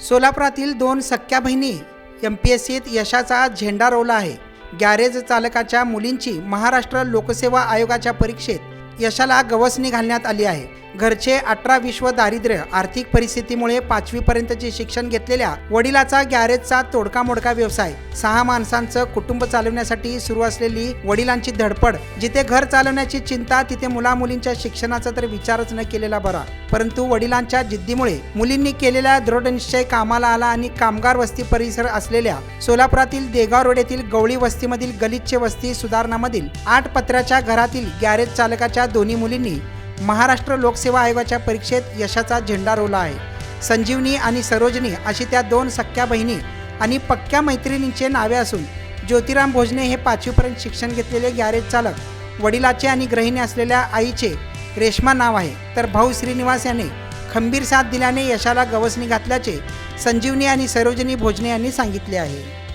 सोलापुरातील दोन सख्या बहिणी एम पी एस सीत यशाचा झेंडा रोवला आहे. गॅरेज चालकाच्या मुलींची महाराष्ट्र लोकसेवा आयोगाच्या परीक्षेत यशाला गवसणी घालण्यात आली आहे. घरचे अठरा विश्व दारिद्र्य आर्थिक परिस्थितीमुळे पाचवीपर्यंतचे शिक्षण घेतलेल्या वडिलाचा गॅरेजचा तोडका मोडका व्यवसाय. सहा माणसांचं कुटुंब चालवण्यासाठी सुरू असलेली वडिलांची धडपड. जिथे घर चालवण्याची चिंता तिथे मुलामुलींच्या शिक्षणाचा तर विचारच न केलेला बरा. परंतु वडिलांच्या जिद्दीमुळे मुलींनी केलेला दृढनिश्चय कामाला आला आणि कामगार वस्ती परिसर असलेल्या सोलापुरातील देगाव रोड येथील गवळी वस्तीमधील गलिच्छ वस्ती सुधारणामधील आठ पत्र्याच्या घरातील गॅरेज चालकाच्या दोन्ही मुलींनी महाराष्ट्र लोकसेवा आयोगाच्या परीक्षेत यशाचा झेंडा रोला आहे. संजीवनी आणि सरोजनी अशी त्या दोन सख्या बहिणी आणि पक्क्या मैत्रिणींचे नावे असून ज्योतिराम भोजने हे पाचवीपर्यंत शिक्षण घेतलेले गॅरेज चालक वडिलाचे आणि गृहिणी असलेल्या आईचे रेश्मा नाव आहे. तर भाऊ श्रीनिवास याने खंबीर साथ दिल्याने यशाला गवसणी घातल्याचे संजीवनी आणि सरोजनी भोजने यांनी सांगितले आहे.